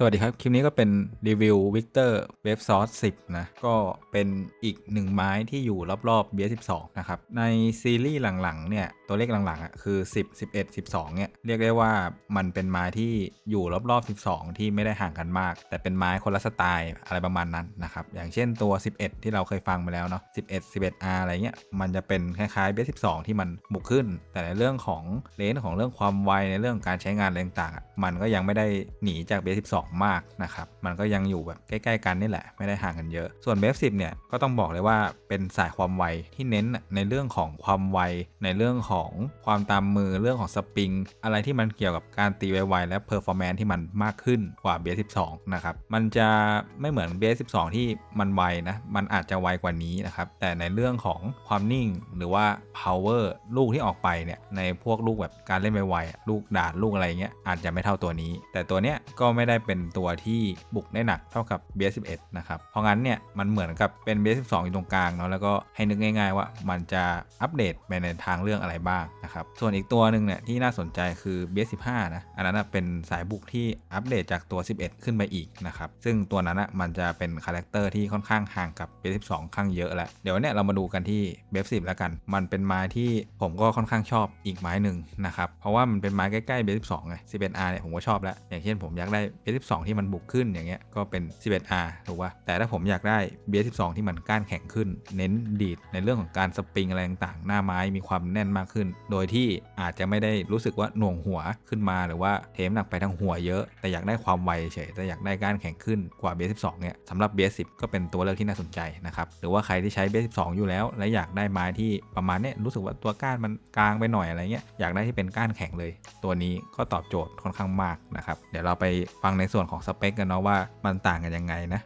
สวัสดีครับ คลิปนี้ก็เป็นรีวิว Victor Web Source 10 นะ ก็เป็นอีกหนึ่งไม้ที่อยู่รอบๆ BS12 นะครับ ในซีรีส์หลังๆ เนี่ย ตัวเลขหลังๆอะคือ 10 11 12 เนี่ย เรียกได้ว่ามันเป็นไม้ที่อยู่รอบๆ 12 ที่ไม่ได้ห่างกันมาก แต่เป็นไม้คนละสไตล์อะไรประมาณนั้นนะครับ อย่างเช่นตัว 11 ที่เราเคยฟังมาแล้วเนาะ 11 11R อะไรเงี้ย มันจะเป็นคล้ายๆ BS12 ที่มันบุกขึ้น แต่ในเรื่องของเลนส์ของเรื่องความไวในเรื่องการใช้งานอะไรต่างๆ มันก็ยังไม่ได้หนีจาก BS12 มากนะครับ มันก็ยังอยู่แบบใกล้ ๆ กันนี่แหละ ไม่ได้ห่างกันเยอะ ส่วน BS10 เนี่ยก็ต้องบอกเลยว่าเป็นสายความไวที่เน้นในเรื่องของความไว ในเรื่องของความตามมือเรื่องของสปริง อะไรที่มันเกี่ยวกับการตีไวๆและเพอร์ฟอร์แมนซ์ที่มันมากขึ้นกว่า BS12 นะครับ มันจะไม่เหมือน BS12 ที่มันไวนะ มันอาจจะไวกว่านี้นะครับ แต่ในเรื่องของความนิ่งหรือว่า power ลูกที่ออกไปเนี่ย ในพวกลูกแบบการเล่นไวๆลูกดานลูกอะไรเงี้ยอาจจะไม่เท่าตัวนี้ แต่ตัวเนี้ยก็ไม่ได้เป็นตัวที่บุกได้หนักเท่ากับ BS11 นะครับ เพราะงั้นเนี่ยมันเหมือนกับเป็น BS12 อยู่ตรงกลางเนาะแล้วก็ให้นึกง่าย ๆ ว่ามันจะอัปเดตไปในทางเรื่องอะไรบ้างนะครับ ส่วนอีกตัวหนึ่งเนี่ยที่น่าสนใจคือ BS15 นะอันนั้นเป็นสายบุกที่อัปเดตจากตัว 11 ขึ้นไปอีกนะครับซึ่งตัวนั้นนะมันจะเป็นคาแรคเตอร์ที่ค่อนข้างห่างกับ BS12 ข้างเยอะแล้วเดี๋ยวเนี่ยเรามาดูกันที่ BS10 แล้วกัน มันเป็นไม้ที่ผมก็ค่อนข้างชอบอีกไม้หนึ่งนะครับเพราะว่ามันเป็นไม้ใกล้ๆ BS12 ไง 11R เนี่ยผมก็ชอบแล้วอย่างเช่นผมอยากได้ BS12 ที่มันบุกขึ้นอย่างเงี้ยก็เป็น 11R ถูกป่ะแต่ถ้าผมอยากได้ BS12 ที่มันก้านแข็งขึ้น เน้นดีดในเรื่องของการสปริงอะไรต่างๆ หน้าไม้มีความแน่นมากขึ้น โดยที่อาจจะไม่ได้รู้สึกว่าหน่วงหัวขึ้นมาหรือว่าเทมหนักไปทางหัวเยอะ แต่อยากได้ความไวเฉยแต่อยากได้ก้านแข็งขึ้นกว่า BS12 เนี่ยสำหรับ BS10 ก็เป็นตัวเลือกที่น่าสนใจนะครับหรือว่าใครที่ใช้ BS12 อยู่แล้ว และอยากได้ไม้ที่ประมาณเนี้ยรู้สึกว่าตัวก้านมันกลางไปหน่อยอะไรเงี้ยอยากได้ที่เป็นก้านแข็งเลย ตัวนี้ก็ตอบโจทย์ค่อนข้างมากนะครับเดี๋ยวเราไปฟังในส่วน่วนของสเปคกันเนาะว่ามันต่างกันยังไงนะ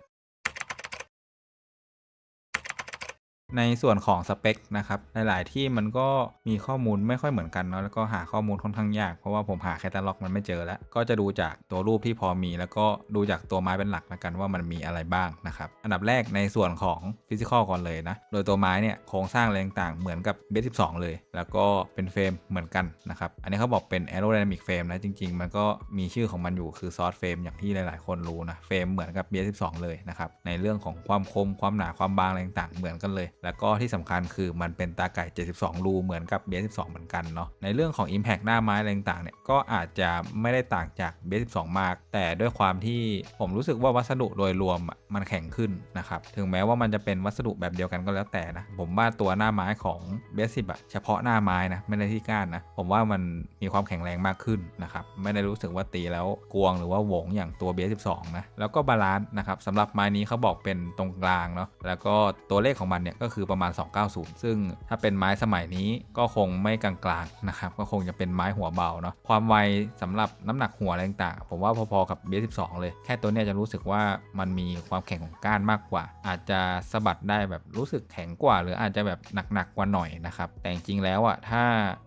ในส่วนของสเปคนะครับหลายๆที่มันก็มีข้อมูลไม่ค่อยเหมือนกันเนาะแล้วก็หาข้อมูลค่อนข้างยาก เพราะว่าผมหาแคตตาล็อกมันไม่เจอแล้ว ก็จะดูจากตัวรูปที่พอมี แล้วก็ดูจากตัวไม้เป็นหลักล้วกันว่ามันมีอะไรบ้างนะครับอันดับแรกในส่วนของฟิสิกอลก่อนเลยนะโดยตัวไม้เนี่ยโครงสร้างอะไรต่างๆเหมือนกับเบส12เลย แล้วก็เป็นเฟรมเหมือนกันนะครับอันนี้เขาบอกเป็น aerodynamic frame นะจริง ๆ มันก็มีชื่อของมันอยู่คือ source frame อย่างที่หลาย ๆ คนรู้นะเฟรมเหมือนกับ BS12 เลยนะครับในเรื่องของความคมความหนาความบางอะไรต่างๆเหมือนกันเลยแล้วก็ที่สำคัญคือมันเป็นตาไก่ 72 รูเหมือนกับ BS12 เหมือนกันเนาะในเรื่องของ Impact หน้าไม้อะไรต่างๆเนี่ยก็อาจจะไม่ได้ต่างจาก BS12 มาก แต่ด้วยความที่ผมรู้สึกว่าวัสดุโดยรวมมันแข็งขึ้นนะครับถึงแม้ว่ามันจะเป็นวัสดุแบบเดียวกันก็แล้วแต่นะผมว่าตัวหน้าไม้ของ BS10 อะเฉพาะหน้าไม้นะไม่ได้ที่ก้านนะผมว่ามันมีความแข็งแรงมากขึ้นนะครับไม่ได้รู้สึกว่าตีแล้วกวงหรือว่าโหวงอย่างตัว BS12 นะแล้วก็บาลานซ์นะครับสำหรับไม้นี้เขาบอกเป็นตรงกลางเนาะแล้วก็ตัวเลขของมันเนี่ยก็คือประมาณ 290 ซึ่งถ้าเป็นไม้สมัยนี้ก็คงไม่กลางๆนะครับก็คงจะเป็นไม้หัวเบาเนาะความไวสำหรับน้ำหนักหัวอะไรต่างๆผมว่าพอๆกับ BS12 เลยแค่ตัวเนี้ยจะรู้สึกว่ามันมีความแข็งของก้านมากกว่า อาจจะสะบัดได้แบบรู้สึกแข็งกว่า หรืออาจจะแบบหนักๆกว่าหน่อยนะครับแต่จริงๆแล้วอะถ้า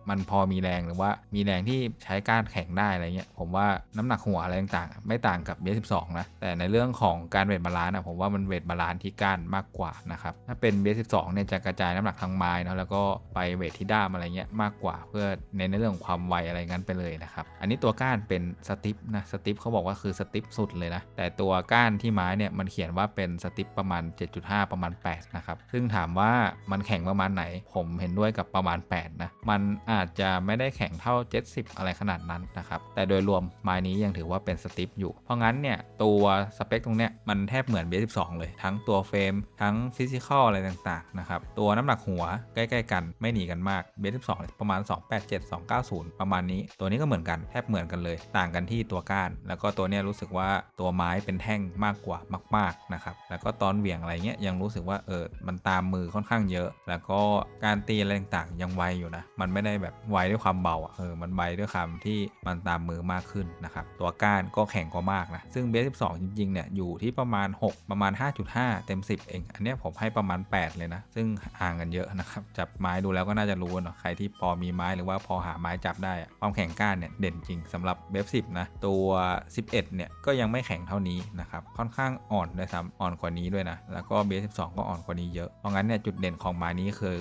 มันพอมีแรงหรือว่ามีแรงที่ใช้ก้านแข็งได้อะไรเงี้ยผมว่าน้ำหนักหัวอะไรต่างๆ ไม่ต่างกับ BS12 นะแต่ในเรื่องของการเวทบาลานซ์นะผมว่ามันเวทบาลานซ์ที่ก้านมากกว่านะครับถ้าเป็น2เนี่ยจะกระจายน้ำหนักทางไม้เนาะแล้วก็ไปเวทที่ด้ามอะไรเงี้ยมากกว่าเพื่อในในเรื่องของความไวอะไรงั้นไปเลยนะครับ อันนี้ตัวก้านเป็นสติปนะสติปเขาบอกว่าคือสติปสุดเลยนะแต่ตัวก้านที่ไม้เนี่ยมันเขียนว่าเป็นสติปประมาณ 7.5 ประมาณ8นะครับซึ่งถามว่ามันแข็งประมาณไหน ผมเห็นด้วยกับประมาณ8นะมันอาจจะไม่ได้แข็งเท่า 70 อะไรขนาดนั้นนะครับแต่โดยรวมไม้นี้ยังถือว่าเป็นสติปอยู่ เพราะงั้นเนี่ยตัวสเปคตรงเนี้ยมันแทบเหมือน B12 เลย ทั้งตัวเฟรมทั้งฟิสิกอลอะไรต่างนะครับ ตัวน้ำหนักหัวใกล้ๆกันไม่หนีกันมาก B12 ประมาณ 287 290 ประมาณนี้ ตัวนี้ก็เหมือนกันแทบเหมือนกันเลย ต่างกันที่ตัวก้าน แล้วก็ตัวเนี้ยรู้สึกว่าตัวไม้เป็นแท่งมากกว่ามาก ๆนะครับ แล้วก็ตอนเหวี่ยงอะไรเงี้ยยังรู้สึกว่าเออมันตามมือค่อนข้างเยอะ แล้วก็การตีอะไรต่างๆยังไวอยู่นะมันไม่ได้แบบไวด้วยความเบาอะเออมันไวด้วยความที่มันตามมือมากขึ้นนะครับตัวก้านก็แข็งกว่ามากนะซึ่ง B12 จริงๆเนี่ยอยู่ที่ประมาณ 6 ประมาณ 5.5 เต็ม 10 เอง อันนี้ผมให้ประมาณ 8 เลยนะนะ ซึ่งห่างกันเยอะนะครับ จับไม้ดูแล้วก็น่าจะรู้เนาะ ใครที่พอมีไม้หรือว่าพอหาไม้จับได้อะความแข็งก้านเนี่ยเด่นจริงสำหรับเบฟ10นะ ตัว 11 เนี่ยก็ยังไม่แข็งเท่านี้นะครับ ค่อนข้างอ่อนด้วยซ้ำอ่อนกว่านี้ด้วยนะ แล้วก็เบฟ12ก็อ่อนกว่านี้เยอะ เพราะงั้นเนี่ยจุดเด่นของไม้นี้คือ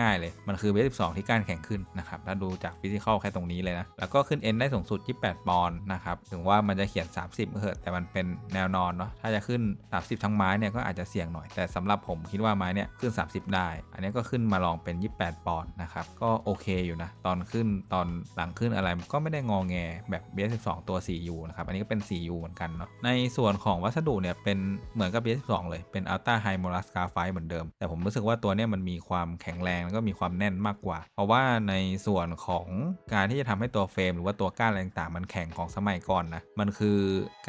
ง่ายๆเลย มันคือเบฟ12ที่ก้านแข็งขึ้นนะครับถ้าดูจากฟิสิกอลแค่ตรงนี้เลยนะ แล้วก็ขึ้นเอ็นได้สูงสุด 28 ปอนด์นะครับ ถึงว่ามันจะเขียน 30ก็เถอะแต่มันเป็นแนวนอนเนาะ ถ้าจะขึ้น 30 ทั้งไม้เนี่ยก็อาจจะเสี่ยงหน่อย แต่สำหรับผมคิดว่าไม้เนี่ยขึ้น30 ได้ อันนี้ก็ขึ้นมาลองเป็น 28 ปอนด์นะครับ ก็โอเคอยู่นะ ตอนขึ้นตอนหลังขึ้นอะไรก็ไม่ได้งอแงแบบ BS12 ตัว 4U นะครับ อันนี้ก็เป็น 4U เหมือนกันเนาะ ในส่วนของวัสดุเนี่ยเป็นเหมือนกับ BS12 เลยเป็น Ultra High Molar Graphite เหมือนเดิม แต่ผมรู้สึกว่าตัวเนี้ยมันมีความแข็งแรงแล้วก็มีความแน่นมากกว่า เพราะว่าในส่วนของการที่จะทำให้ตัวเฟรม หรือว่าตัวก้านอะไรต่างๆมันแข็งของสมัยก่อนนะ มันคือ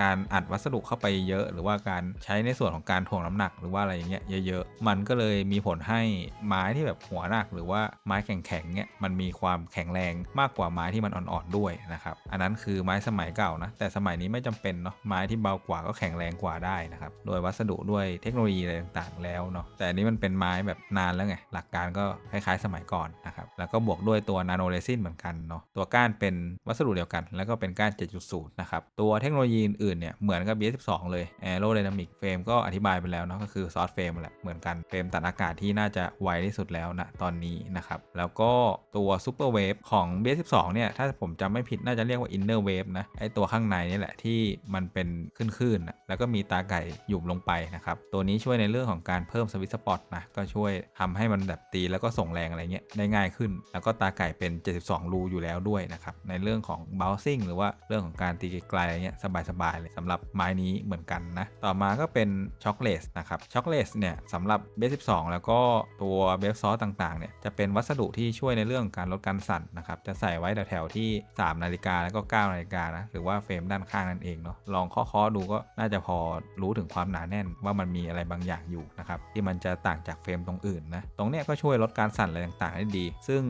การอัดวัสดุเข้าไปเยอะ หรือว่าการใช้ในส่วนของการถ่วงน้ำหนักหรือว่าอะไรอย่างเงี้ยเยอะๆ มันก็เลยมีผลให้ไม้ที่แบบหัวหนักหรือว่าไม้แข็งๆเนี่ยมันมีความแข็งแรงมากกว่าไม้ที่มันอ่อนๆด้วยนะครับอันนั้นคือไม้สมัยเก่านะแต่สมัยนี้ไม่จำเป็นเนาะไม้ที่เบากว่าก็แข็งแรงกว่าได้นะครับโดยวัสดุด้วยเทคโนโลยีอะไรต่างๆแล้วเนาะแต่อันนี้มันเป็นไม้แบบนานแล้วไงหลักการก็คล้ายๆ สมัยก่อนนะครับแล้วก็บวกด้วยตัวนาโนเรซินเหมือนกันเนาะตัวก้านเป็นวัสดุเดียวกัน แล้วก็เป็นก้าน 7.0 นะครับ ตัวเทคโนโลยีอื่นเนี่ยเหมือนกับ B12 เลย Aerodynamic Frame ก็อธิบายไปแล้วเนาะก็คือซอสเฟรมแหละเหมือนกันเฟรมตัดอากาศที่น่าจะไวที่สุดแล้วนะตอนนี้นะครับ แล้วก็ตัว Super Wave ของ BS12 เนี่ยถ้าผมจำไม่ผิดน่าจะเรียกว่า Inner Wave นะไอตัวข้างในนี่แหละที่มันเป็นขึ้นๆนะแล้วก็มีตาไก่หยุมลงไปนะครับ ตัวนี้ช่วยในเรื่องของการเพิ่มสวิตสปอตนะก็ช่วยทำให้มันแบบตีแล้วก็ส่งแรงอะไรเงี้ยได้ง่ายขึ้น แล้วก็ตาไก่เป็น 72 รูอยู่แล้วด้วยนะครับ ในเรื่องของ bouncing หรือว่าเรื่องของการตีไกลอะไรเงี้ยสบายๆเลยสำหรับไม้นี้เหมือนกันนะ ต่อมาก็เป็นช็อกเลสนะครับช็อกเลสเนี่ยสำหรับเบส12แล้วก็ตัวเบสซอสต่างๆเนี่ยจะเป็นวัสดุที่ช่วยในเรื่องการลดการสั่นนะครับจะใส่ไว้แถวๆที่ 3 นาฬิกาแล้วก็ 9 นาฬิกานะหรือว่าเฟรมด้านข้างนั่นเองเนาะลองเคาะๆดูก็น่าจะพอรู้ถึงความหนาแน่นว่ามันมีอะไรบางอย่างอยู่นะครับที่มันจะต่างจากเฟรมตรงอื่นนะตรงเนี้ยก็ช่วยลดการสั่นอะไรต่างๆได้ดี ซึ่ง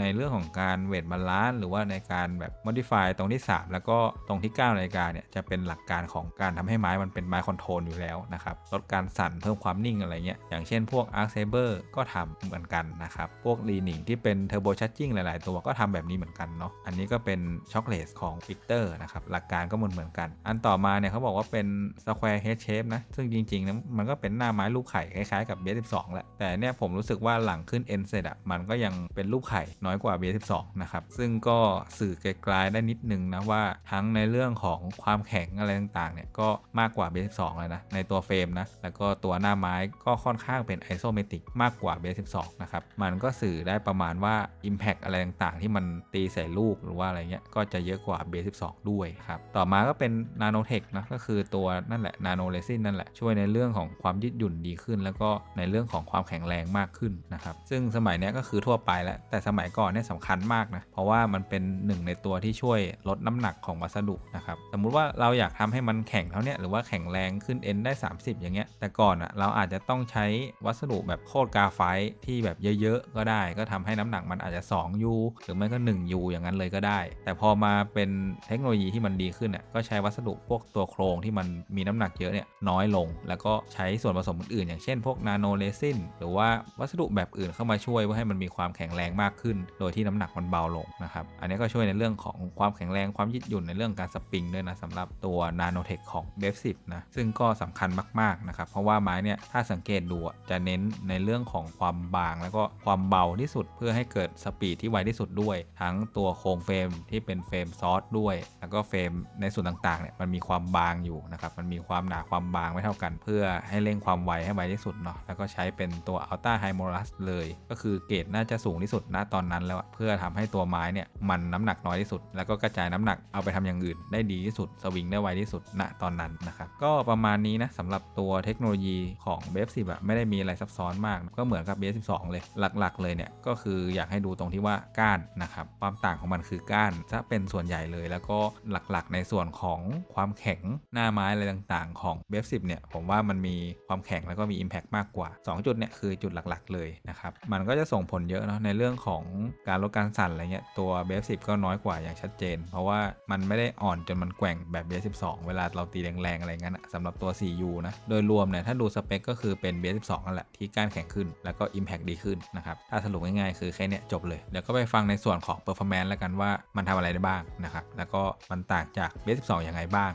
ในเรื่องของการเวทบาลานซ์หรือว่าในการแบบ modify ตรงที่ 3 แล้วก็ตรงที่9นาฬิกาเนี่ยจะเป็นหลักการของการทำให้ไม้มันเป็นไม้คอนโทรลอยู่แล้วนะครับลดการสั่นเพิ่มความนิ่งอะไรเงี้ยอย่างเช่นพวก Arc Saber ก็ทำเหมือนกันนะครับ พวก l e a n i n g ที่เป็น Turbo Charging หลาย ๆ ตัวก็ทำแบบนี้เหมือนกันเนาะ อันนี้ก็เป็นช็อกเลสของ Victor นะครับ หลักการก็เหมือนเหมือนกัน อันต่อมาเนี่ยเขาบอกว่าเป็น Square Head Shape นะ ซึ่งจริง ๆ นะมันก็เป็นหน้าไม้รูปไข่คล้าย ๆ กับ B12 แหละ แต่เนี่ยผมรู้สึกว่าหลังขึ้น N เสร็จอะมันก็ยังเป็นรูปไข่น้อยกว่า B12 นะครับ ซึ่งก็สื่อไกลๆได้นิดนึงนะว่าทั้งในเรื่องของความแข็งอะไรต่าง ๆ เนี่ยก็มากกว่า B12 เลยนะในตัวเฟรมนะ แล้วก็ตัวหน้าไม้ก็ค่อนข้างเป็น m a t i c มากกว่า B12 นะครับ มันก็สื่อได้ประมาณว่า Impact อะไรต่างๆ ที่มันตีใส่ลูกหรือว่าอะไรเงี้ย ก็จะเยอะกว่า B12 ด้วยครับ ต่อมาก็เป็น Nanotech นะ ก็คือตัวนั่นแหละ Nano Resin นั่นแหละ ช่วยในเรื่องของความยืดหยุ่นดีขึ้น แล้วก็ในเรื่องของความแข็งแรงมากขึ้นนะครับ ซึ่งสมัยนี้ก็คือทั่วไปแล้ว แต่สมัยก่อนเนี่ยสำคัญมากนะ เพราะว่ามันเป็นหนึ่งในตัวที่ช่วยลดน้ำหนักของวัสดุนะครับ สมมุติว่าเราอยากทำให้มันแข็งเท่าเนี้ยหรือว่าแข็งแรงขึ้น N ได้ 30 อย่างเงี้ย แต่ก่อนอะ่ะเราอาจจะต้องใช้วัสดุแบบโคตรกาไฟที่แบบเยอะๆ ก็ได้ ก็ทำให้น้ำหนักมันอาจจะ 2U หรือไม่ก็ 1U อย่างนั้นเลยก็ได้ แต่พอมาเป็นเทคโนโลยีที่มันดีขึ้นอะก็ใช้วัสดุพวกตัวโครงที่มันมีน้ำหนักเยอะเนี่ยน้อยลง แล้วก็ใช้ส่วนผสมอื่นๆอย่างเช่นพวกนาโนเรซินหรือว่าวัสดุแบบอื่นเข้ามาช่วยเพื่อให้มันมีความแข็งแรงมากขึ้น โดยที่น้ำหนักมันเบาลงนะครับอันนี้ก็ช่วยในเรื่องของความแข็งแรงความยืดหยุ่นในเรื่องการสปริงด้วยนะสำหรับตัวนาโนเทคของเบฟสิบนะซึ่งก็สำคัญมากๆนะครับเพราะว่าไม้เนี่ยถ้าสังเกตดูจะเน้นในเรื่องของความบาง แล้วก็ความเบาที่สุดเพื่อให้เกิดสปีดที่ไวที่สุดด้วย ทั้งตัวโครงเฟรมที่เป็นเฟรมซอสด้วย แล้วก็เฟรมในส่วนต่างๆเนี่ยมันมีความบางอยู่นะครับมันมีความหนาความบางไม่เท่ากัน เพื่อให้เร่งความไวให้ไวที่สุดเนาะแล้วก็ใช้เป็นตัว Ultra High Molus เลย ก็คือเกรดน่าจะสูงที่สุดณตอนนั้นแล้วเพื่อทำให้ตัวไม้เนี่ยมันน้ำหนักน้อยที่สุด แล้วก็กระจายน้ำหนักเอาไปทำอย่างอื่น ได้ดีที่สุดสวิงได้ไวที่สุดณตอนนั้นนะครับก็ประมาณนี้นะสำหรับตัวเทคโนโลยีของ b f 10อะไม่ได้มีอะไรซับซ้อนมาก ก็เหมือนกับ b f 12 เลยหลักๆ เลยเนี่ยก็คืออยากให้ดูตรงที่ว่าก้านนะครับความต่างของมันคือก้านจะเป็นส่วนใหญ่เลย แล้วก็หลักๆ ในส่วนของความแข็งหน้าไม้อะไรต่างๆ ของ b f 10 เนี่ยผมว่ามันมีความแข็งแล้วก็มี Impact มากกว่า 2 จุดเนี่ยคือจุดหลักๆ เลยนะครับมันก็จะส่งผลเยอะเนาะในเรื่องของการลดการสั่นอะไรเงี้ยตัว b f 10 ก็น้อยกว่าอย่างชัดเจน เพราะว่ามันไม่ได้อ่อนจนมันแกว่งแบบ b f 12 เวลาเราตีแรงๆอะไรเงี้ยสำหรับตัว 4U นะโดยรวมเนี่ยถ้าดูสเปคก็คือเป็น b f 12 นั่นแหละที่การแข็งขึ้น แล้วก็ Impact ดีขึ้นนะครับ ถ้าสรุปง่ายๆ คือแค่เนี้ยจบเลย เดี๋ยวก็ไปฟังในส่วนของ Performance แล้วกันว่ามันทำอะไรได้บ้างนะครับ แล้วก็มันต่างจากเบส12ยังไงบ้าง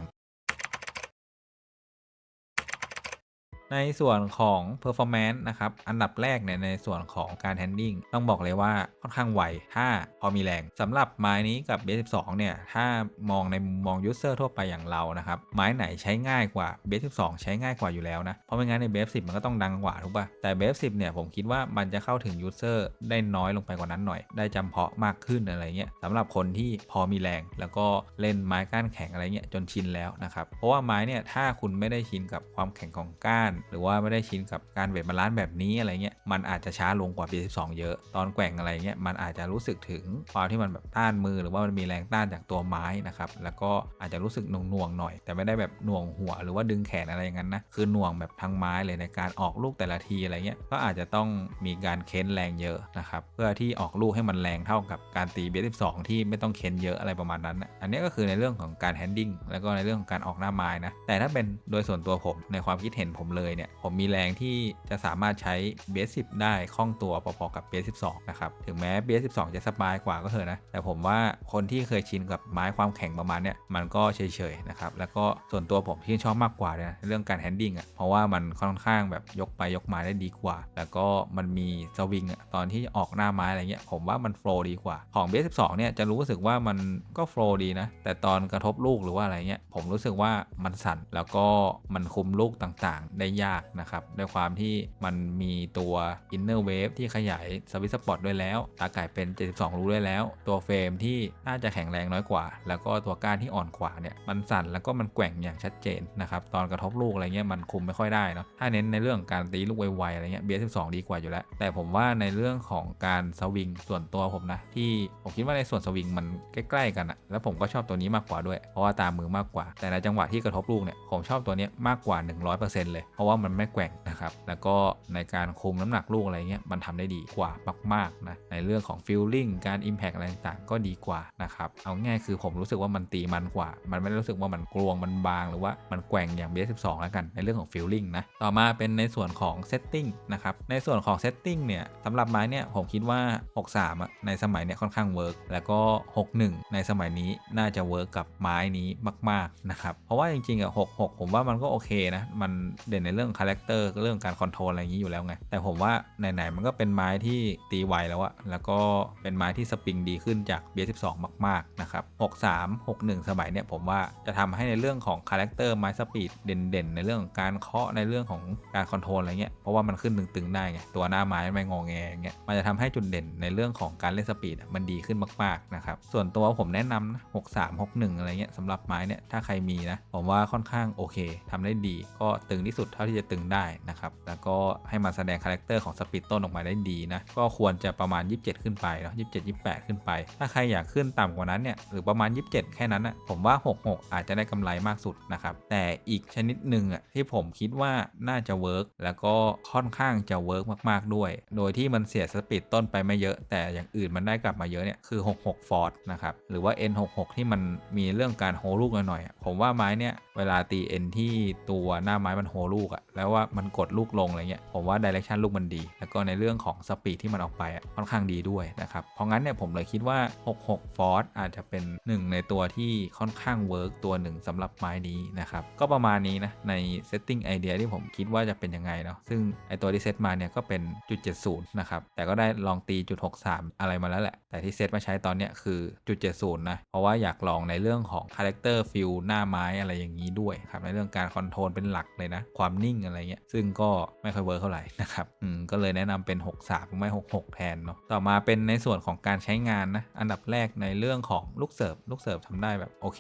ในส่วนของ performance นะครับ อันดับแรกเนี่ยในส่วนของการ handling ต้องบอกเลยว่าค่อนข้างไว ถ้าพอมีแรงสำหรับไม้นี้กับ B12 เนี่ย ถ้ามองในมุมมอง user ทั่วไปอย่างเรานะครับ ไม้ไหนใช้ง่ายกว่า B12 ใช้ง่ายกว่าอยู่แล้วนะ เพราะไม่งั้นใน B10 มันก็ต้องดังกว่าถูกป่ะ แต่ B10 เนี่ยผมคิดว่ามันจะเข้าถึง user ได้น้อยลงไปกว่านั้นหน่อย ได้จำเพาะมากขึ้นอะไรเงี้ยสำหรับคนที่พอมีแรง แล้วก็เล่นไม้ก้านแข็งอะไรเงี้ยจนชินแล้วนะครับเพราะว่าไม้เนี่ยถ้าคุณไม่ได้ชินกับความแข็งของก้านหรือว่าไม่ได้ชินกับการเวทบาลานซ์แบบนี้อะไรเงี้ยมันอาจจะช้าลงกว่า B12 เยอะ ตอนแกว่งอะไรเงี้ยมันอาจจะรู้สึกถึงความที่มันแบบต้านมือ หรือว่ามันมีแรงต้านจากตัวไม้นะครับแล้วก็อาจจะรู้สึกหน่วงๆหน่อย แต่ไม่ได้แบบหน่วงหัวหรือว่าดึงแขนอะไรอย่างนั้นนะคือหน่วงแบบทั้งไม้เลยในการออกลูกแต่ละทีอะไรเงี้ยก็อาจจะต้องมีการเค้นแรงเยอะนะครับเพื่อที่ออกลูกให้มันแรงเท่ากับการตี B12 ที่ไม่ต้องเค้นเยอะอะไรประมาณนั้นนะอันนี้ก็คือในเรื่องของการแฮนดิ้งแล้วก็ในเรื่องของการออกหน้าไม้นะแต่ถ้าเป็นโดยส่วนตัวผมในความคิดเห็นผมเลยเนี่ยผมมีแรงที่จะสามารถใช้ B10 ได้คล่องตัวพอๆกับ B12 นะครับถึงแม้ B12 จะสบายกว่าก็เถอะนะ แต่ผมว่าคนที่เคยชินกับไม้ความแข็งประมาณเนี้ยมันก็เฉยๆนะครับแล้วก็ส่วนตัวผมที่ชอบมากกว่าเนี่ยเรื่องการแฮนดิ้งอะเพราะว่ามันค่อนข้างแบบยกไปยกมาได้ดีกว่า แล้วก็มันมีสวิงอะตอนที่ออกหน้าไม้อะไรเงี้ยผมว่ามันโฟล์ดีกว่าของ B12 เนี่ยจะรู้สึกว่ามันก็โฟล์ดีนะแต่ตอนกระทบลูกหรือว่าอะไรเงี้ยผมรู้สึกว่ามันสั่นแล้วก็มันคุมลูกต่างๆ ได้ยากนะครับด้วยความที่มันมีตัว inner wave ที่ขยายสวิตสปอตด้วยแล้ว ตาไก่เป็น 72 รูด้วยแล้ว ตัวเฟรมที่น่าจะแข็งแรงน้อยกว่า แล้วก็ตัวก้านที่อ่อนกว่าเนี่ยมันสั่นแล้วก็มันแกว่งอย่างชัดเจนนะครับตอนกระทบลูกอะไรเงี้ยมันคุมไม่ค่อยได้เนาะถ้าเน้นในเรื่องการตีลูกไวๆอะไรเงี้ย B12 ดีกว่าอยู่แล้ว แต่ผมว่าในเรื่องของการสวิงส่วนตัวผมนะที่ผมคิดว่าในส่วนสวิงมันใกล้ๆกันอะแล้วผมก็ชอบตัวนี้มากกว่าด้วย เพราะว่าตามมือมากกว่า แต่ในจังหวะที่กระทบลูกเนี่ยผมชอบตัวนี้มากกว่า 100%เลยเพราะว่ามันไม่แกว่งนะครับ แล้วก็ในการคุมน้ำหนักลูกอะไรเงี้ยมันทำได้ดีกว่ามากๆนะในเรื่องของฟิลลิ่งการ Impact อะไรต่างๆก็ดีกว่านะครับเอาง่ายคือผมรู้สึกว่ามันตีมันกว่า มันไม่ได้รู้สึกว่ามันกลวงมันบางหรือว่ามันแกว่งอย่าง B12 แล้วกันในเรื่องของฟิลลิ่งนะต่อมาเป็นในส่วนของเซตติ้งนะครับในส่วนของเซตติ้งเนี่ยสำหรับไม้เนี่ยผมคิดว่า 63อะในสมัยเนี่ยค่อนข้างเวิร์กแล้วก็ 61 ในสมัยนี้น่าจะเวิร์กกับไม้นี้มาก ๆนะครับเพราะว่าจริงๆอะ66 ผมว่ามันก็โอเคนะมันเด่นในเรื่องคาแรคเตอร์เรื่องการคอนโทรลอะไรอย่างนี้อยู่แล้วไง แต่ผมว่าไหนๆมันก็เป็นไม้ที่ตีไวแล้วอะแล้วก็เป็นไม้ที่สปริงดีขึ้นจาก B12 มากๆนะครับ63 61 สมัยเนี่ยผมว่าจะทำให้ในเรื่องของคาแรคเตอร์ไม้สปีดเด่นๆ ในเรื่องของการเคาะในเรื่องของการคอนโทรลอะไรเงี้ยเพราะว่ามันขึ้นตึงๆได้ไงตัวหน้าไม้ไม่งอแงอย่างเงี้ยมันจะทำให้จุดเด่นในเรื่องของการเล่นสปีดมันดีขึ้นมากๆนะครับส่วนตัวผมแนะนำนะ63 61 อะไรเงี้ยสำหรับไม้เนี่ยถ้าใครมีนะผมว่าค่อนข้างโอเคทำได้ดีก็ตึงที่สุดเท่าที่จะตึงได้นะครับ แล้วก็ให้มันแสดงคาแรคเตอร์ของสปีดต้นออกมาได้ดีนะ ก็ควรจะประมาณ 27 ขึ้นไปเนาะ27 28 ขึ้นไป ถ้าใครอยากขึ้นต่ำกว่านั้นเนี่ย หรือประมาณ 27 แค่นั้นนะผมว่า 66 อาจจะได้กำไรมากสุดนะครับ แต่อีกชนิดหนึ่งอะที่ผมคิดว่าน่าจะเวิร์กแล้วก็ค่อนข้างจะเวิร์กมาก ๆ ด้วย โดยที่มันเสียสปีดต้นไปไม่เยอะ แต่อย่างอื่นมันได้กลับมาเยอะเนี่ยคือ 66 ฟอร์ดนะครับ หรือว่า N66 ที่มันมีเรื่องการโฮลูกหน่อยๆผมว่าไม้เนี่ยเวลาตี N ที่ตัวหน้าไม้มันโฮลูกอะแล้วว่ามันกดลูกลงอะไรเงี้ยผมว่าดิเรกชันลูกมันดี แล้วก็ในเรื่องของสปีดที่มันออกไปอะค่อนข้างดีด้วยนะครับเพราะงั้นเนี่ยผมเลยคิดว่า 66ฟอร์อาจจะเป็นหนึ่งในตัวที่ค่อนข้างเวิร์กตัวหนึ่งสำหรับไม้นี้นะครับก็ประมาณนี้นะในเซตติ้งไอเดียที่ผมคิดว่าจะเป็นยังไงเนาะซึ่งไอตัวที่เซตมาเนี่ยก็เป็นจุด70นะครับแต่ก็ได้ลองตีจุด63 อะไรมาแล้วแหละ แต่ที่เซตมาใช้ตอนเนี้ยคือจุด70นะเพราะว่าอยากลองในเรื่องของคาแรคเตอร์ฟิลหน้าไม้อะไรอย่างนี้ด้วยครับในเรื่องการคอนโทรลเป็นหลักเลยนะความนงอะไรเงี้ยซึ่งก็ไม่ค่อยเวิร์กเท่าไหร่นะครับอืมก็เลยแนะนำเป็น 63หรือไม่ 66 แทนเนาะต่อมาเป็นในส่วนของการใช้งานนะอันดับแรกในเรื่องของลูกเสิร์ฟลูกเสิร์ฟทำได้แบบโอเค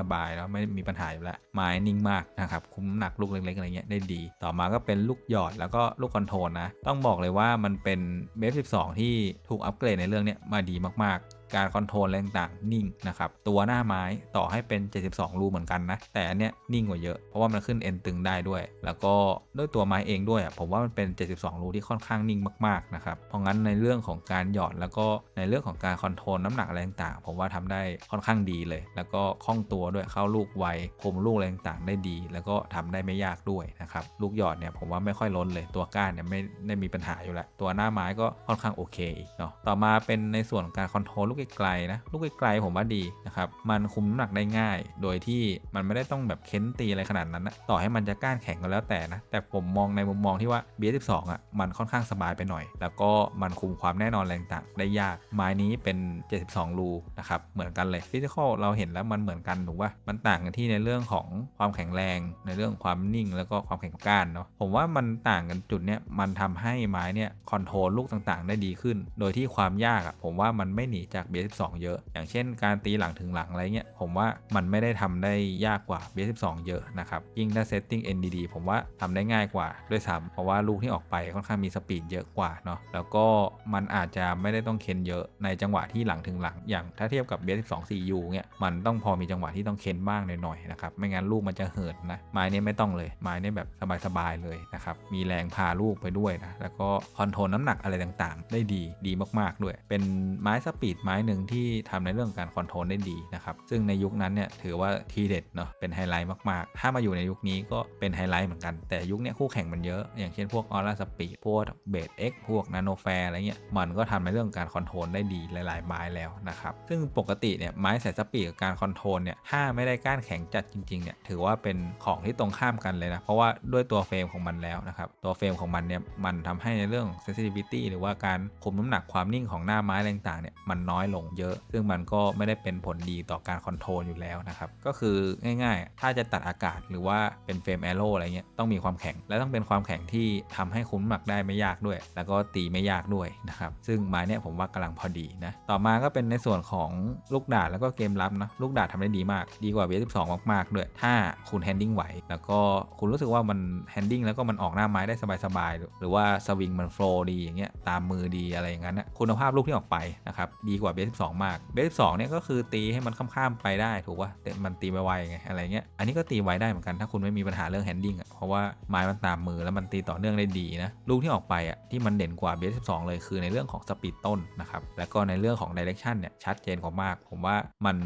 สบายๆแล้วไม่มีปัญหาอยู่แล้วไม้นิ่งมากนะครับคุมน้ำหนักลูกเล็กๆอะไรเงี้ยได้ดี ต่อมาก็เป็นลูกหยอดแล้วก็ลูกคอนโทรลนะต้องบอกเลยว่ามันเป็นเบฟ12 ที่ถูกอัปเกรดในเรื่องเนี้ยมาดีมากๆ การคอนโทรลอะไรต่างๆนิ่งนะครับตัวหน้าไม้ต่อให้เป็น 72 รูเหมือนกันนะ แต่อันเนี้ยนิ่งกว่าเยอะ เพราะว่ามันขึ้นเอ็นตึงได้ด้วย แล้วก็ด้วยตัวไม้เองด้วยอะผมว่ามันเป็น 72 รูที่ค่อนข้างนิ่งมากๆนะครับเพราะงั้นในเรื่องของการหยอดแล้วก็ในเรื่องของการคอนโทรลน้ำหนักอะไรต่างๆ ผมว่าทำได้ค่อนข้างดีเลย แล้วก็คล่องตัวด้วยเข้าลูกไวคมลูกอะไรต่างๆได้ดี แล้วก็ทำได้ไม่ยากด้วยนะครับลูกหยอดเนี่ยผมว่าไม่ค่อยล้นเลยตัวก้านเนี่ยไม่ได้มีปัญหาอยู่แล้วตัวหน้าไม้ก็ค่อนข้างโอเคอีกเนาะต่อมาเป็นในส่วนการคอนโทรลลูกไกลๆนะ ลูกไกลๆผมว่าดีนะครับ มันคุมน้ำหนักได้ง่าย โดยที่มันไม่ได้ต้องแบบเค้นตีอะไรขนาดนั้นนะต่อให้มันจะก้านแข็งก็แล้วแต่นะ แต่ผมมองในมุมมองที่ว่า B12 อะมันค่อนข้างสบายไปหน่อย แล้วก็มันคุมความแน่นอนแรงต่างได้ยากไม้นี้เป็น 72 รูนะครับเหมือนกันเลยฟิสิกอลเราเห็นแล้วมันเหมือนกันถูกป่ะมันต่างกันที่ในเรื่องของความแข็งแรง ในเรื่องความนิ่งแล้วก็ความแข็งก้านเนาะผมว่ามันต่างกันจุดเนี้ยมันทำให้ไม้เนี่ยคอนโทรลลูกต่างๆ ได้ดีขึ้น โดยที่ความยากอะผมว่ามันไม่หนีจาก B12 เยอะ อย่างเช่นการตีหลังถึงหลังอะไรเงี้ยผมว่ามันไม่ได้ทำได้ยากกว่า B12 เยอะนะครับยิ่งถ้าเซตติ้ง NDD ผมว่าทำได้ง่ายกว่าด้วยซ้ำเพราะว่าลูกที่ออกไปค่อนข้างมีสปีดเยอะกว่าเนาะแล้วก็มันอาจจะไม่ได้ต้องเค้นเยอะในจังหวะที่หลังถึงหลัง อย่างถ้าเทียบกับ B12 4U เนี่ยมันต้องพอมีจังหวะที่ต้องเค้นบ้างหน่อยๆนะครับไม่งั้นลูกมันจะเหินนะไม้นี้ไม่ต้องเลยไม้นี้แบบสบายๆเลยนะครับมีแรงพาลูกไปด้วยนะแล้วก็คอนโทรลน้ำหนักอะไรต่างๆ ได้ดีดีมากๆด้วย เป็นไม้สปีดไม้หนึ่งที่ทำในเรื่องการคอนโทรลได้ดีนะครับซึ่งในยุคนั้นเนี่ยถือว่าทีเด็ดเนาะเป็นไฮไลท์มากๆ ถ้ามาอยู่ในยุคนี้ก็เป็นไฮไลท์เหมือนกันแต่ยุคนี้คู่แข่งมันเยอะ อย่างเช่นพวกออร่าสปีดพวกเบดเอ็กพวกนาโนแฟร์อะไรเงี้ยมันก็ทำในเรื่องการคอนโทรลได้ดีหลายๆไม้แล้วนะครับซึ่งปกติเนี่ยไม้สายสปีดกับการคอนโทรลเนี่ยถ้าไม่ได้ก้านแข็งจัดจริงๆเนี่ยถือว่าเป็นของที่ตรงข้ามกันเลยนะเพราะว่าด้วยตัวเฟรมของมันแล้วนะครับตัวเฟรมของมันเนี่ยมันทำให้ในเรื่อง sensitivity หรือว่าการคุมน้ำหนักความนิ่งของหน้าไม้ต่างๆเนี่ยมันน้อยลงเยอะ ซึ่งมันก็ไม่ได้เป็นผลดีต่อการคอนโทรลอยู่แล้วนะครับ ก็คือง่ายๆ ถ้าจะตัดอากาศหรือว่าเป็นเฟรมแอโร่อะไรเงี้ยต้องมีความแข็ง และต้องเป็นความแข็งที่ทำให้คุมน้ำหนักได้ไม่ยากด้วย แล้วก็ตีไม่ยากด้วยนะครับ ซึ่งไม้เนี่ยผมว่ากำลังพอดีนะ ต่อมาก็เป็นในส่วนของลูกดาดแล้วก็เกมรับนะลูกดาดทำได้ดีมาก ดีกว่า B12 มากๆด้วย ถ้าคุณแฮนดิ้งไหว แล้วก็คุณรู้สึกว่ามันแฮนดิ้งแล้วก็มันออกหน้าไม้ได้สบายๆหรือว่าสวิงมันโฟล์ดีอย่างเงี้ยตามมือดีอะไรอย่างนั้นนะคุณภาพลูกที่ออกไปนะครับดีกว่า B12 มาก B12 เนี่ยก็คือตีให้มันข้ามๆไปได้ถูกป่ะแต่มันตีไวๆไงอะไรเงี้ยอันนี้ก็ตีไวได้เหมือนกันถ้าคุณไม่มีปัญหาเรื่องแฮนดิ้งอะเพราะว่าไม้มันตามมือแล้วมันตีต่อเนื่องได้ดีนะลูกที่ออกไปอะที่มันเด่นกว่า B12 เลยคือในเรื่องของสปีดต้นนะครับแล้วก็ในเรื่องของดิเรกชันเนี่ยชัดเจนกว่ามาก ผมว่ามัน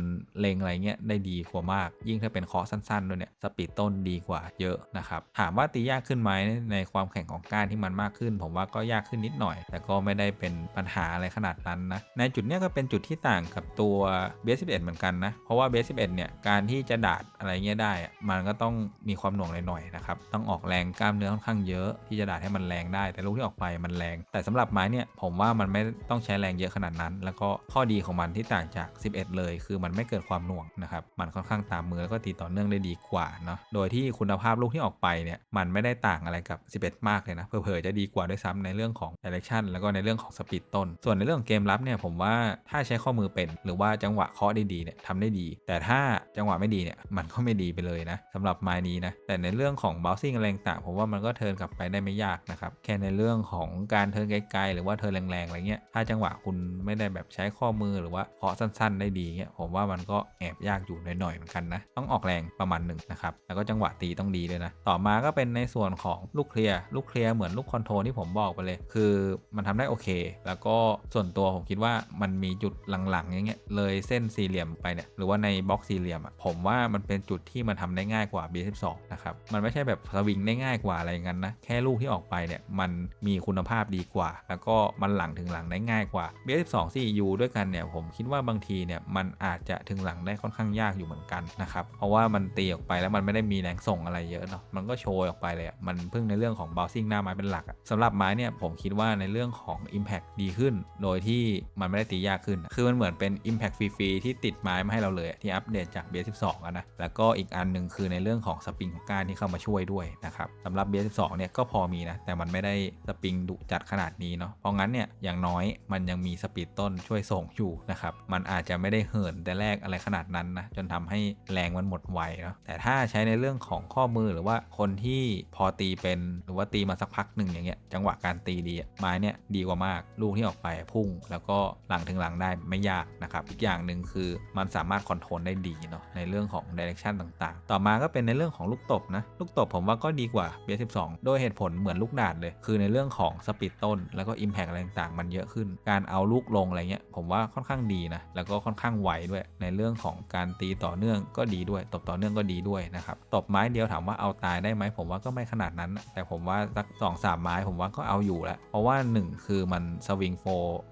เลงอะไรเงี้ยได้ดีกว่ามาก ยิ่งถ้าเป็นคอสั้นๆด้วยเนี่ยสปีดต้นดีกว่าเยอะนะครับถามว่าตียากขึ้นไหมในความแข็งของก้านที่มันมากขึ้น ผมว่าก็ยากขึ้นนิดหน่อย แต่ก็ไม่ได้เป็นปัญหาอะไรขนาดนั้นนะในจุดเนี้ยก็เป็น็นจุดที่ต่างกับตัว B11 เหมือนกันนะ เพราะว่า B11 เนี่ยการที่จะดาดอะไรเงี้ยได้ มันก็ต้องมีความหน่วงหน่อยๆนะครับ ต้องออกแรงกล้ามเนื้อค่อนข้างเยอะที่จะดาดให้มันแรงได้ แต่ลูกที่ออกไปมันแรง แต่สำหรับไม้เนี่ยผมว่ามันไม่ต้องใช้แรงเยอะขนาดนั้น แล้วก็ข้อดีของมันที่ต่างจาก 11 เลย คือมันไม่เกิดความหน่วงนะครับ มันค่อนข้างตามมือแล้วก็ตีต่อเนื่องได้ดีกว่าเนาะ โดยที่คุณภาพลูกที่ออกไปเนี่ยมันไม่ได้ต่างอะไรกับ 11 มากเลยนะ เผลอๆจะดีกว่าด้วยซ้ำในเรื่องของ direction แล้วก็ในเรื่องของสปีดต้น ส่วนในเรื่องเกมรับเนี่ยผมว่าถ้าใช้ข้อมือเป็น หรือว่าจังหวะเคาะได้ดีเนี่ยทำได้ดี แต่ถ้าจังหวะไม่ดีเนี่ยมันก็ไม่ดีไปเลยนะสำหรับไม้นี้นะแต่ในเรื่องของ bouncing อะไรต่างผมว่ามันก็เทิร์นกลับไปได้ไม่ยากนะครับแค่ในเรื่องของการเทิร์นไกลๆหรือว่าเทิร์นแรงๆอะไรเงี้ยถ้าจังหวะคุณไม่ได้แบบใช้ข้อมือหรือว่าเคาะสั้น ๆ ได้ดีเงี้ยผมว่ามันก็แอบยากอยู่หน่อยๆเหมือนกันนะต้องออกแรงประมาณหนึ่งนะครับแล้วก็จังหวะตีต้องดีด้วยนะต่อมาก็เป็นในส่วนของลูกเคลียร์ลูกเคลียร์เหมือนลูกคอนโทรที่ผมบอกไปเลย คือมันทำได้โอเค แล้วก็ส่วนตัวผมคิดว่ามันมีจุดหลังๆอย่างเงี้ยเลยเส้นสี่เหลี่ยมไปเนี่ยหรือว่าในบล็อกสี่เหลี่ยมอะผมว่ามันเป็นจุดที่มันทำได้ง่ายกว่า B12 นะครับมันไม่ใช่แบบสวิงได้ง่ายกว่าอะไรอย่างนั้นนะแค่ลูกที่ออกไปเนี่ยมันมีคุณภาพดีกว่า แล้วก็มันหลังถึงหลังได้ง่ายกว่า B12 4U ด้วยกันเนี่ยผมคิดว่าบางทีเนี่ยมันอาจจะถึงหลังได้ค่อนข้างยากอยู่เหมือนกันนะครับเพราะว่ามันตีออกไปแล้วมันไม่ได้มีแรงส่งอะไรเยอะเนาะมันก็โชว์ออกไปเลยอะมันพิ่งในเรื่องของ bouncing หน้าไม้เป็นหลักอะสำหรับไม้เนี่ยผมคิดว่าในเรื่องของ impact ดีขึ้น โดยที่มันไม่ได้ตียากขึ้นคือมันเหมือนเป็น impact ฟรีๆที่ติดไม้มาให้เราเลย ที่อัปเดตจาก B12 อะนะ แล้วก็อีกอันหนึ่งคือในเรื่องของสปริงของการที่เข้ามาช่วยด้วยนะครับสำหรับ B12 เนี่ยก็พอมีนะ แต่มันไม่ได้สปริงดุจัดขนาดนี้เนาะ เพราะงั้นเนี่ยอย่างน้อยมันยังมีสปีดต้นช่วยส่งอยู่นะครับ มันอาจจะไม่ได้เหินแต่แรกอะไรขนาดนั้นนะจนทำให้แรงมันหมดไวเนาะ แต่ถ้าใช้ในเรื่องของข้อมือหรือว่าคนที่พอตีเป็นหรือว่าตีมาสักพักหนึ่งอย่างเงี้ยจังหวะการตีดีไม้เนี่ยดีกว่ามากลูกที่ออกไปพุ่ง แล้วก็หลังถึงหลังงได้ไม่ยากนะครับ อีกอย่างหนึ่งคือมันสามารถคอนโทรลได้ดีเนาะในเรื่องของดิเรกชันต่างๆ ต่อมาก็เป็นในเรื่องของลูกตบนะ ลูกตบผมว่าก็ดีกว่า B12 โดยเหตุผลเหมือนลูกดาดเลย คือในเรื่องของสปีดต้น แล้วก็ Impact อะไรต่างๆ มันเยอะขึ้น การเอาลูกลงอะไรเงี้ยผมว่าค่อนข้างดีนะ แล้วก็ค่อนข้างไวด้วย ในเรื่องของการตีต่อเนื่องก็ดีด้วย ตบต่อเนื่องก็ดีด้วยนะครับ ตบไม้เดียวถามว่าเอาตายได้ไหมผมว่าก็ไม่ขนาดนั้น แต่ผมว่าสักสองสามไม้ผมว่าก็เอาอยู่แล้ว เพราะว่า 1 คือมันสวิงโฟ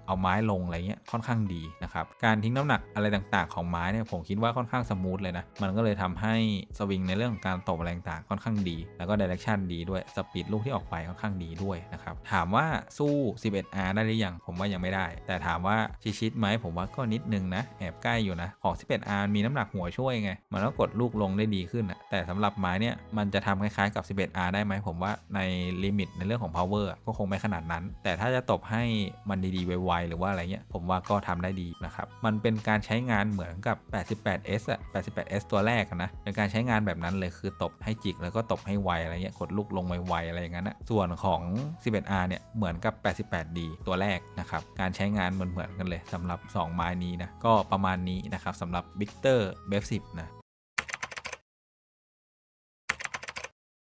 เอาไม้ลงอะไรเงี้ยค่อนข้างดีนะครับ การทิ้งน้ำหนักอะไรต่างๆ ของไม้เนี่ยผมคิดว่าค่อนข้างสมูทเลยนะ มันก็เลยทำให้สวิงในเรื่องของการตบอะไรต่างๆค่อนข้างดี แล้วก็ดิเรกชันดีด้วย สปีดลูกที่ออกไปค่อนข้างดีด้วยนะครับ ถามว่าสู้ 11R ได้หรือยัง ผมว่ายังไม่ได้ แต่ถามว่าชิดไหมผมว่าก็นิดนึงนะ แอบใกล้อยู่นะ ของ 11R มีน้ำหนักหัวช่วยไง มันก็กดลูกลงได้ดีขึ้นนะแต่สำหรับไม้เนี่ย มันจะทำคล้ายๆกับ 11R ได้ไหมผมว่าในลิมิตในเรื่องของ power ก็คงไม่ขนาดนั้น แต่ถ้าจะตบให้มันดีๆไวๆหรือว่าอะไรเงี้ย ผมว่าก็ทำได้ดีนะครับ มันเป็นการใช้งานเหมือนกับ 88S อะ 88S ตัวแรกนะเป็นการใช้งานแบบนั้นเลยคือตบให้จิกแล้วก็ตบให้ไวอะไรเงี้ยกดลูกลงไวๆอะไรอย่างนั้นนะส่วนของ 11R เนี่ยเหมือนกับ 88D ตัวแรกนะครับ การใช้งานเหมือนๆกันเลยสำหรับ 2 ไม้นี้นะก็ประมาณนี้นะครับสำหรับ Victor b e f 10นะ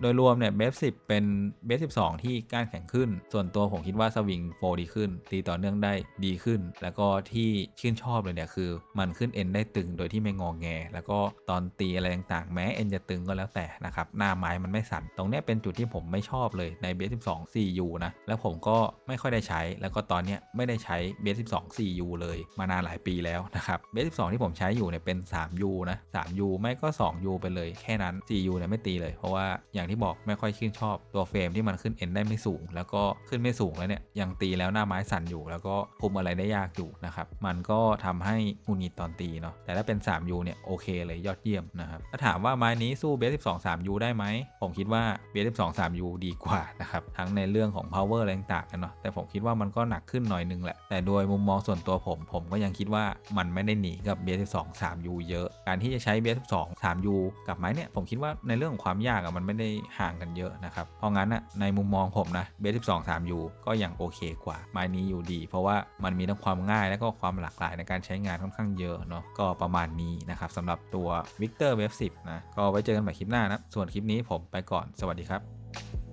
โดยรวมเนี่ยเบฟ10เป็นเบฟ12ที่ก้านแข็งขึ้น ส่วนตัวผมคิดว่าสวิงโฟดีขึ้น ตีต่อเนื่องได้ดีขึ้น แล้วก็ที่ชื่นชอบเลยเนี่ยคือ มันขึ้นเอ็นได้ตึงโดยที่ไม่งองแง แล้วก็ตอนตีอะไรต่างๆ แม้เอ็นจะตึงก็แล้วแต่นะครับ หน้าไม้มันไม่สั่น ตรงนี้เป็นจุดที่ผมไม่ชอบเลยในเบฟ12 4U นะ แล้วผมก็ไม่ค่อยได้ใช้ แล้วก็ตอนนี้ไม่ได้ใช้เบฟ12 4U เลยมานานหลายปีแล้วนะครับเบฟ12 ที่ผมใช้อยู่เนี่ยเป็น 3U นะ 3U ไม่ก็ 2U ไปเลยแค่นั้น 4U เนี่ยไม่ตีเลยเพราะว่าอย่างที่บอกไม่ค่อยชื่นชอบ ตัวเฟรมที่มันขึ้นเอ็นได้ไม่สูง แล้วก็ขึ้นไม่สูงแล้วเนี่ยยังตีแล้วหน้าไม้สั่นอยู่ แล้วก็คุมอะไรได้ยากอยู่นะครับมันก็ทำให้หงุดหงิดตอนตีเนาะแต่ถ้าเป็น 3U เนี่ยโอเคเลยยอดเยี่ยมนะครับถ้าถามว่าไม้นี้สู้เบส12 3U ได้ไหมผมคิดว่าเบส12 3U ดีกว่านะครับทั้งในเรื่องของ power อะไรต่างกันเนาะแต่ผมคิดว่ามันก็หนักขึ้นหน่อยนึงแหละแต่โดยมุมมองส่วนตัวผม ผมก็ยังคิดว่ามันไม่ได้หนีกับเบส12 3U เยอะ การที่จะใช้เบส12 3U กับไม้เนี่ยผมคิดว่าในเรื่องของความยากอะมันไม่ได้ห่างกันเยอะนะครับ เพราะงั้นอะในมุมมองผมนะเบส12 3U ก็ยังโอเคกว่าไม้นี้อยู่ดี เพราะว่ามันมีทั้งความง่ายและก็ความหลากหลายในการใช้งานค่อนข้างเยอะเนาะก็ประมาณนี้นะครับสำหรับตัว Victor Wave 10นะก็ไว้เจอกันใหม่คลิปหน้านะส่วนคลิปนี้ผมไปก่อนสวัสดีครับ